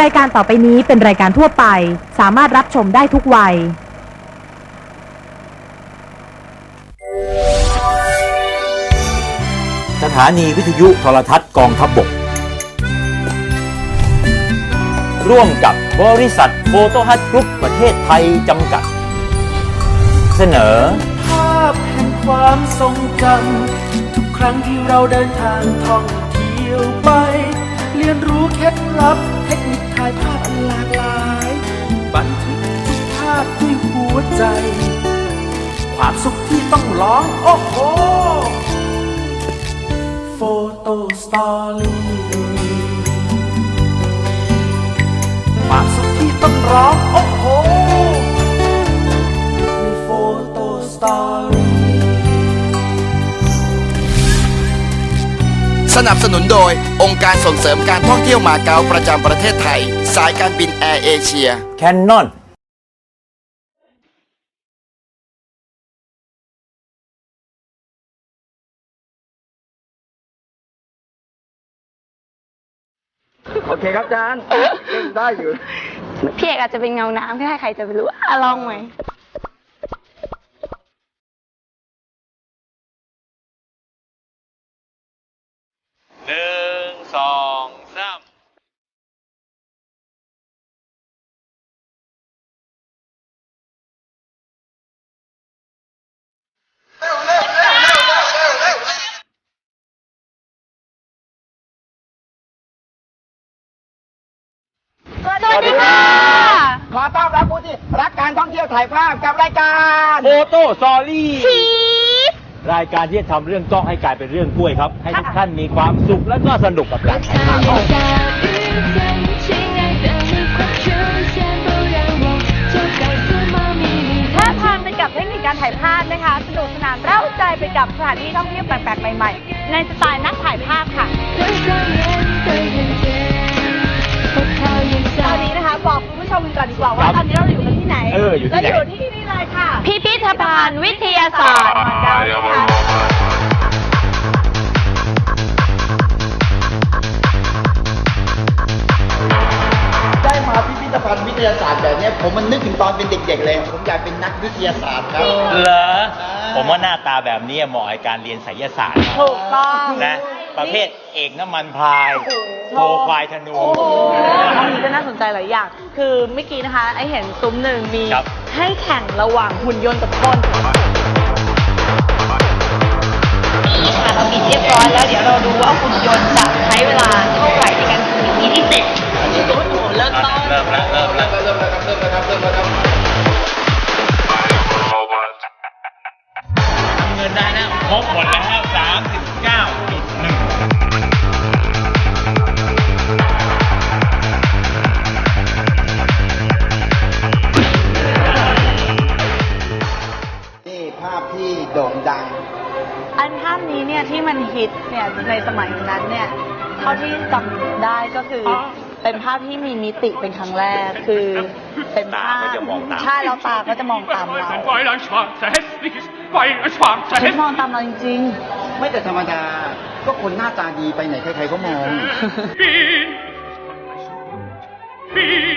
รายการต่อไปนี้เป็นรายการทั่วไป สามารถรับชมได้ทุกวัย สถานีวิทยุโทรทัศน์กองทัพบบก ร่วมกับบริษัทโฟโตฮัทกรุ๊ปประเทศไทยจำกัด เสนอ ภาพแห่งความทรงจำทุกครั้งที่เราเดินทางท่องเที่ยวไป เรียนรู้เคล็ดลับเทคนิค ใจ ความสุขที่ต้องร้อง โอ้โหโฟโต้สตอรี่ความสุขที่ต้องร้อง โอ้โหในโฟโต้สตอรี่สนับสนุนโดยองค์การส่งเสริมการท่องเที่ยวมาเก๊าประจำประเทศไทย สายการบินแอร์เอเชีย แคนนอน โอเคครับอาจารย์ได้อยู่ พี่เอกอาจจะเป็นเงาน้ำแค่ใครจะไปรู้อะลองไหม หนึ่งสองสาม ส วัสดีค่ะ ขอต้อนรับผู้ที่รักการท่องเที่ยวถ่ายภาพกับรายการโฟโต้ซอรี่ชีสรายการที่จะทำเรื่องกล้องให้กลายเป็นเรื่องกล้วยครับ ให้ทุกท่านมีความสุขและก็สนุกกับการถ่ายภาพแค่ทานไปกับเทคนิคการถ่ายภาพนะคะสนุกสนานเร้าใจไปกับสถานที่ท่องเที่ยวแปลกๆใหม่ๆ ในสไตล์นักถ่ายภาพค่ะ อออยู่ที่ไหนเราอยู่ที่นี่เลยค่ะ พิพิธภัณฑ์วิทยาศาสตร์เหมือนกันนะคะ ได้มาพิพิธภัณฑ์วิทยาศาสตร์แบบเนี้ยผมมันนึกถึงตอนเป็นเด็กๆเลย ผมอยากเป็นนักวิทยาศาสตร์ครับ เหรอ ผมว่าหน้าตาแบบนี้เหมาะกับการเรียนไสยศาสตร์ถูกต้อง นะ ประเภทเอกน้ำมันพรายโทควายธนูโอ้โหอันนี้ก็น่าสนใจหลายอย่าง คือเมื่อกี้นะคะ ไอเห็นซุ้มหนึ่งมีครับ ให้แข่งระหว่างหุ่นยนต์กับคนนี่ อันภาพนี้เนี่ยที่มันฮิตเนี่ยในสมัยนั้นเนี่ยเท่าที่จำได้ก็คืออเป็นภาพที่มีมิติเป็นครั้งแรกคือเป็นภาพตาก็จะมองตาม ใช่แล้วตาก็จะมองตามเรา Weil ein schwarzer hässliches, weil ein schwarzer ฉันมองตามเราจริง ไม่แต่ธรรมดา ก็คนหน้าตาดีไปไหนใครๆก็มอง Bin,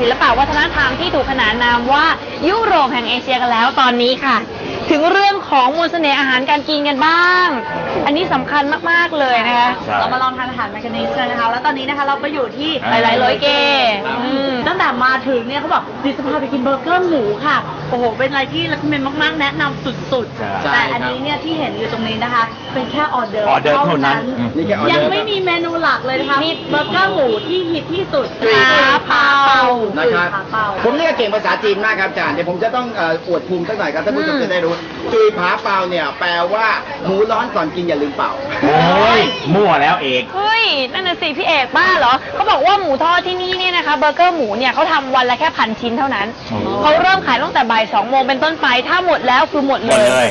ศิลปะวัฒนธรรมที่ถูกขนานนามว่ายุโรปแห่งเอเชียกันแล้วตอนนี้ค่ะ ถึงเรื่องของมนต์เสน่ห์อาหารการกินกันบ้าง อันนี้สำคัญมากๆเลยนะคะ ใช่ เรามาลองทานอาหารแมคานิสกันนะคะ แล้วตอนนี้นะคะเราไปอยู่ที่หลายๆร้อยเกอืม ตั้งแต่มาถึงเนี่ยเขาบอกดิจะพาไปกินเบอร์เกอร์หมูค่ะ โอ้โห เป็นอะไรที่รักเมนมากๆ แนะนำสุดใช่ๆแต่อันนี้เนี่ยที่เห็นอยู่ตรงนี้นะคะ เป็นแค่ออเดอร์ออเดอร์เท่านั้นอืมนี่แค่ออเดอร์ ยังไม่มีเมนูหลักเลยนะคะมีเบอร์เกอร์หมูที่ฮิตที่สุดจุยขา เปานะครับขาเปาผมเนี่ยเก่งภาษาจีนมากครับอาจารย์เดี๋ยวผมจะต้องเอ่ออวดภูมิสักหน่อยครับท่านผู้ชมอืมจะได้รู้จุยผาเปาเนี่ยแปลว่าหมูร้อนก่อนกินอย่าลืมเป่า โอ้ยมั่วแล้วเอก เฮ้ย นั่นน่ะสิพี่เอกบ้าเหรอ เขาบอกว่าหมูทอดที่นี่เนี่ยนะคะเบอร์เกอร์หมูเนี่ยเขาทำวันละแค่พันชิ้นเท่านั้นโอ้เขาเริ่มขายตั้งแต่บ่ายสองโมงเป็นต้นไป ถ้าหมดแล้วคือหมดหมเลดย เลย